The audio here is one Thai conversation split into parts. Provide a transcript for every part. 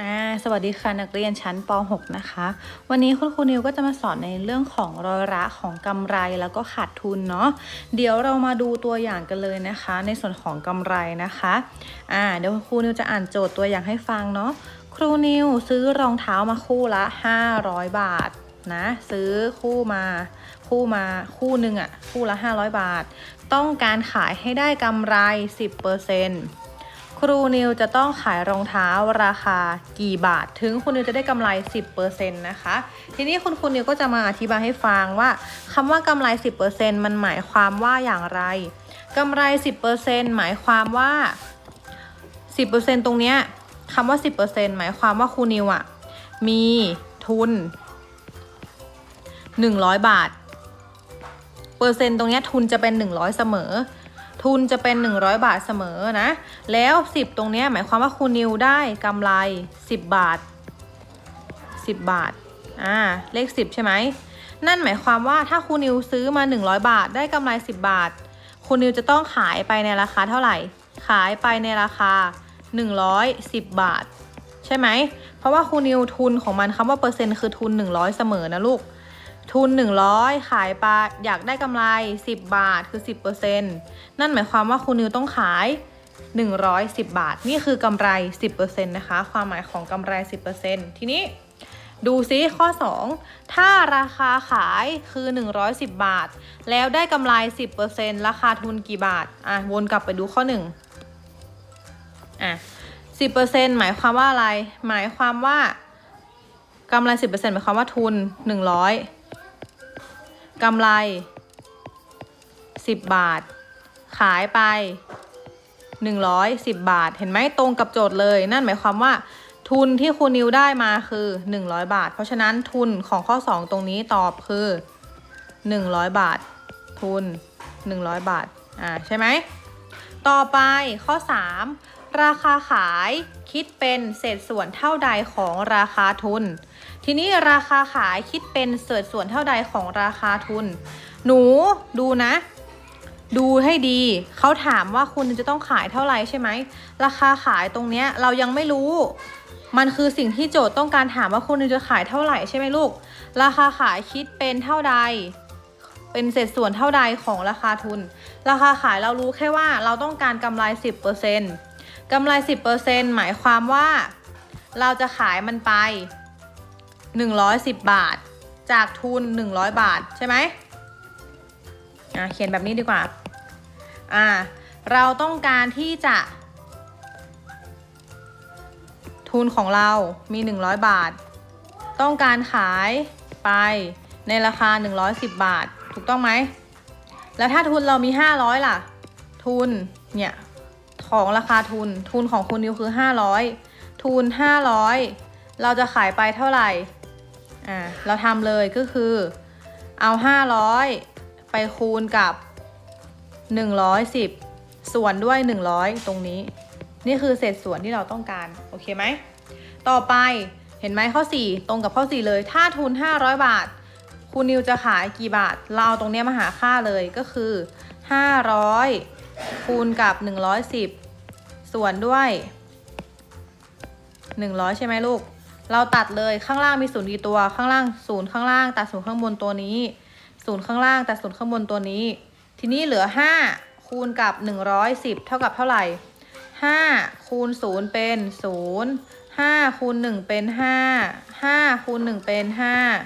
อ่าสวัสดีค่ะนักเรียนชั้นป .6 นะคะ วันนี้คุณครูนิวก็จะมาสอนในเรื่องของรอยระของกำไรแล้วก็ขาดทุนเนาะเดี๋ยวเรามาดูตัวอย่างกันเลยนะคะ ในส่วนของกำไรนะคะอ่าเดี๋ยวครูนิวจะอ่านโจทย์ตัวอย่างให้ฟังเนาะครูนิวซื้อรองเท้ามาคู่ละ 500 บาทนะซื้อคู่มาคู่มาคู่หนึ่งอะคู่ละ 500 บาท ต้องการขายให้ได้กำไร 10% ครูนิวจะต้องขายรองเท้าราคากี่บาท ถึงคุณนิวจะได้กำไร 10%นะคะ ทีนี้คุณครูนิวก็จะมาอธิบายให้ฟังว่าคำว่ากำไร 10%มันหมายความว่าอย่างไรกำไร 10%หมายความว่า 10%ตรงเนี้ยคำว่า 10%หมายความว่าครูนิวอะมีทุน 100 บาท เปอร์เซ็นต์ตรงเนี้ยทุนจะเป็น 100 เสมอ ทุนจะเป็น 100 บาทเสมอนะ แล้ว 10 ตรงนี้หมายความว่าคุณนิวได้กำไร 10 บาท 10 บาท อ่า เลข 10 ใช่ไหม นั่นหมายความว่าถ้าคุณนิวซื้อมา 100 บาท ได้กำไร 10 บาท คุณนิวจะต้องขายไปในราคาเท่าไหร่ ขายไปในราคา 110 บาท ใช่ไหม เพราะว่าคุณนิวทุนของมันคำว่าเปอร์เซ็นต์คือทุน 100 เสมอนะลูก ทุน 100 ขายไปอยากได้กำไร 10 บาทคือ 10%นั่นหมายความว่าคุณนิวต้องขาย 110 บาท นี่คือกำไร 10%นะคะ ความหมายของกำไร 10%ทีนี้ดูซิข้อ 2 ถ้าราคาขายคือ 110 บาท แล้วได้กำไร 10%ราคาทุนกี่บาท อะ วนกลับไปดูข้อ 1 อะ 10%หมายความว่าอะไร หมายความว่ากำไร 10%หมายความว่าทุน 100 กำไร 10 บาท ขายไป 110 บาท เห็นไหมตรงกับโจทย์เลย นั่นหมายความว่า ทุนที่คุณนิวได้มาคือ 100 บาท เพราะฉะนั้นทุนของข้อ 2 ตรงนี้ตอบคือ 100 บาท ทุน 100 บาท อ่า ใช่ไหม ต่อไปข้อ 3 ราคาขายคิดเป็นเศษส่วนเท่าใดของราคาทุน ทีนี้ราคาขายคิดเป็นเศษส่วนเท่าใดของราคาทุน หนูดูนะ ดูให้ดี เขาถามว่าคุณจะต้องขายเท่าไหร่ใช่ไหม ราคาขายตรงเนี้ยเรายังไม่รู้ มันคือสิ่งที่โจทย์ต้องการถามว่าคุณจะขายเท่าไหร่ใช่ไหมลูก ราคาขายคิดเป็นเท่าใด เป็นเศษส่วนเท่าใดของราคาทุน ราคาขายเรารู้แค่ว่าเราต้องการกำไร 10%กำไร 10%หมายความว่า เราจะขายมันไป 110 บาท จากทุน 100 บาทใช่ไหมอะเขียนแบบนี้ดีกว่าอ่า เราต้องการที่จะ ทุนของเรามี 100 บาท ต้องการขายไปในราคา 110 บาท ถูกต้องไหม แล้วถ้าทุนเรามี 500 ล่ะ ทุนเนี่ย ของราคาทุน ทุนของคุณนิวคือ 500 ทุน 500 เราจะขายไปเท่าไหร่ อ่าเราทำเลยก็คือ เอา 500 ไปคูณกับ 110 ส่วนด้วย 100 ตรงนี้ นี่คือเศษส่วนที่เราต้องการ โอเคไหม ต่อไปเห็นไหมข้อ 4 ตรงกับข้อ 4 เลย ถ้าทุน 500 บาท คุณนิวจะขายกี่บาท เราเอาตรงนี้มาหาค่าเลยก็คือ 500 คูณกับ 110 ส่วนด้วย 100 ใช่ไหมลูก เราตัดเลยข้างล่างมีศูนย์กี่ตัว ข้างล่างศูนย์ข้างล่างตัดศูนย์ข้างบนตัวนี้ศูนย์ข้างล่างตัดศูนย์ข้างบนตัวนี้ ทีนี้เหลือ 5 คูณกับ 110 เท่ากับเท่าไหร่ 5 คูณ 0 เป็น 0 5คูณ1เป็น 5 5คูณ1เป็น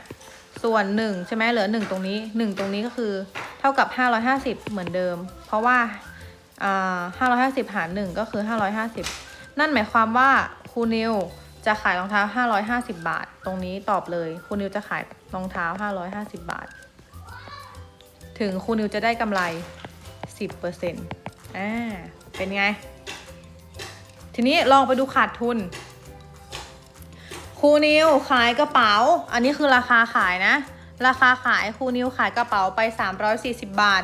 5 ส่วน 1 ใช่ไหมเหลือ 1 ตรงนี้ 1 ตรงนี้ก็คือเท่ากับ 550 เหมือนเดิม เพราะว่าอ่า550 หาร 1 ก็คือ 550 นั่นหมายความว่าครูนิว จะขายรองเท้า 550 บาท ตรงนี้ตอบเลยครูนิวจะขายรองเท้า 550 บาท ถึงครูนิวจะได้กำไร 10%อ่า เป็นไง ทีนี้ลองไปดูขาดทุน ครูนิวขายกระเป๋า อันนี้คือราคาขายนะ ราคาขายครูนิวขายกระเป๋าไป 340 บาท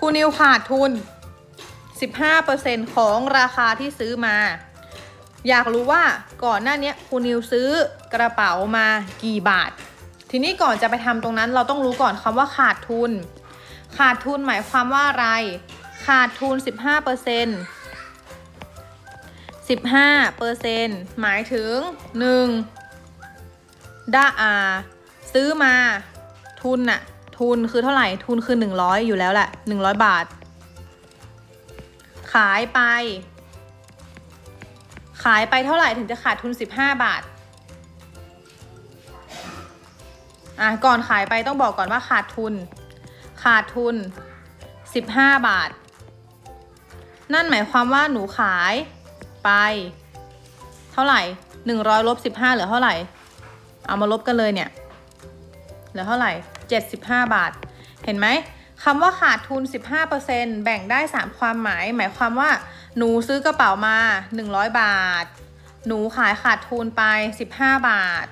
ครูนิวขาดทุน 15%ของราคาที่ซื้อมา อยากรู้ว่าก่อนหน้านี้ครูนิวซื้อกระเป๋ามากี่บาท ทีนี้ก่อนจะไปทำตรงนั้นเราต้องรู้ก่อนคำว่าขาดทุน ขาดทุนหมายความว่าอะไร ขาดทุน 15% 15เปอร์เซ็นหมายถึง 1. ด้าอาซื้อมาทุนน่ะ ทุนคือเท่าไหร่ ทุนคือ 100 อยู่แล้วแหละ 100 บาท ขายไป ขายไปเท่าไหร่ถึงจะขาดทุน 15 บาท อะก่อนขายไปต้องบอกก่อนว่าขาดทุน ขาดทุน 15 บาท นั่นหมายความว่าหนูขายไป เท่าไหร่ 100ลบ15เหลือเท่าไหร่ เอามาลบกันเลยเนี่ย เหลือเท่าไหร่ 75 บาท เห็นไหม คำว่าขาดทุน 15%แบ่งได้ 3 ความหมาย หมายความว่า หนูซื้อกระเป๋ามา 100 บาท หนูขายขาดทุนไป 15 บาท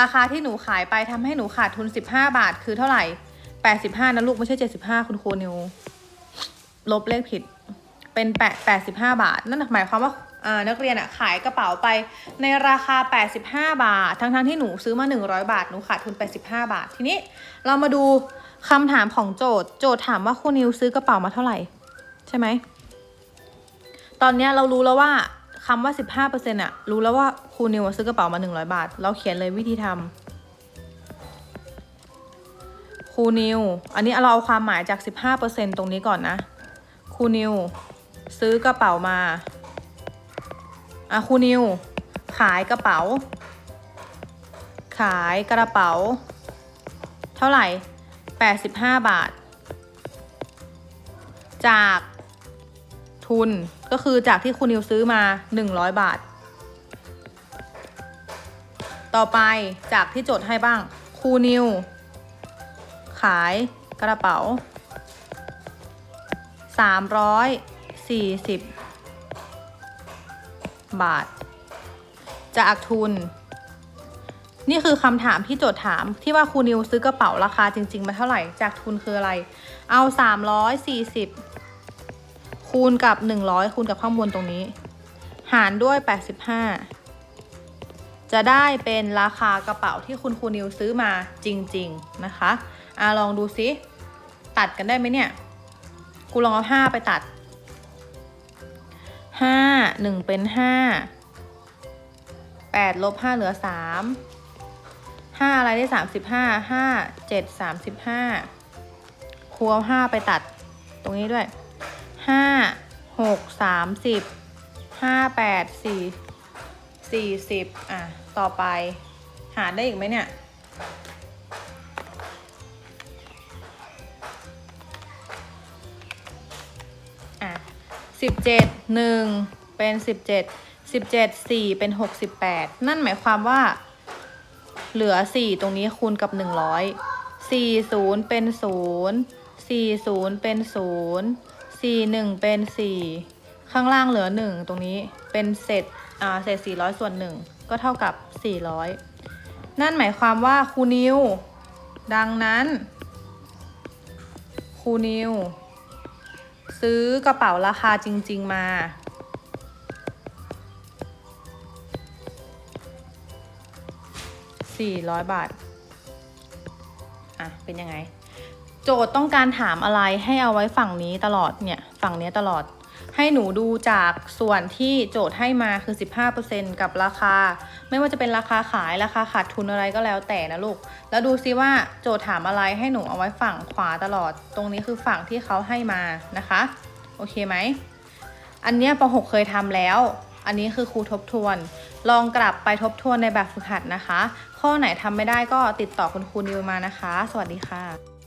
ราคาที่หนูขายไปทำให้หนูขาดทุน 15 บาท คือเท่าไหร่ 85 นะลูกไม่ใช่ 75 คุณครูนิว ลบเลขผิด เป็นแปด85 บาท นั่นหมายความว่าอ่านักเรียนอะขายกระเป๋าไปในราคา 85 บาท ทั้งๆที่หนูซื้อมา 100 บาท หนูขาดทุน85 บาท ทีนี้เรามาดู คำถามของโจทย์ โจทย์ถามว่าครูนิวซื้อกระเป๋ามาเท่าไหร่ ใช่ไหม ตอนนี้เรารู้แล้วว่าคำว่า 15%อะรู้แล้วว่าครูนิวซื้อกระเป๋ามา 100 บาท เราเขียนเลยวิธีทำครูนิว อันนี้เราเอาความหมายจาก 15%ตรงนี้ก่อนนะครูนิว ซื้อกระเป๋ามา อะครูนิว ขายกระเป๋า ขายกระเป๋า เท่าไหร่ 85 บาท จากทุนก็คือจากที่ครูนิวซื้อมา 100 บาท ต่อไปจากที่โจทย์ให้บ้างคูนิว ขายกระเป๋า 340 บาท จากทุน นี่คือคำถามที่โจทย์ถามที่ว่าครูนิวซื้อกระเป๋าราคาจริง ๆ มาเท่าไหร่ จากทุนคืออะไร เอา 340 คูณกับ 100 คูณกับข้างบนตรงนี้ หารด้วย 85 จะได้เป็นราคากระเป๋าที่คุณครูนิวซื้อมาจริง ๆ นะคะอะลองดูซิ ตัดกันได้ไหมเนี่ยกูลองเอาห้าไปตัดห้าหนึ่งเป็นห้าแปดลบห้าเหลือสาม ห้าอะไรได้สามสิบห้าห้าเจ็ดสามสิบห้าครูเอาห้าไปตัดตรงนี้ด้วยห้าหกสามสิบห้าแปดสี่สี่สิบอะ ต่อไป หาได้อีกไหมเนี่ยอะสิบเจ็ดหนึ่งเป็นสิบเจ็ดสิบเจ็ดสี่เป็นหกสิบแปดนั่นหมายความว่า เหลือสี่ตรงนี้คูณกับหนึ่งร้อยสี่ศูนย์เป็นศูนย์สี่ศูนย์เป็นศูนย์สี่หนึ่งเป็นสี่ข้างล่างเหลือหนึ่งตรงนี้เป็นเศษอ่าเศษสี่ร้อยส่วนหนึ่งก็เท่ากับสี่ร้อยนั่นหมายความว่าครูนิว ดังนั้นครูนิว ซื้อกระเป๋าราคาจริง ๆ มา 400 บาท อะ เป็นยังไง โจทย์ต้องการถามอะไรให้เอาไว้ฝั่งนี้ตลอดเนี่ย ฝั่งนี้ตลอด ให้หนูดูจากส่วนที่โจทย์ให้มาคือ 15%กับราคา ไม่ว่าจะเป็นราคาขายราคาขาดทุนอะไรก็แล้วแต่นะลูก แล้วดูซิว่าโจทย์ถามอะไรให้หนูเอาไว้ฝั่งขวาตลอด ตรงนี้คือฝั่งที่เขาให้มานะคะ โอเคไหม อันเนี้ยป .6 เคยทำแล้ว อันนี้คือครูทบทวน ลองกลับไปทบทวนในแบบฝึกหัดนะคะ ข้อไหนทำไม่ได้ก็ติดต่อคุณครูนิวมานะคะ สวัสดีค่ะ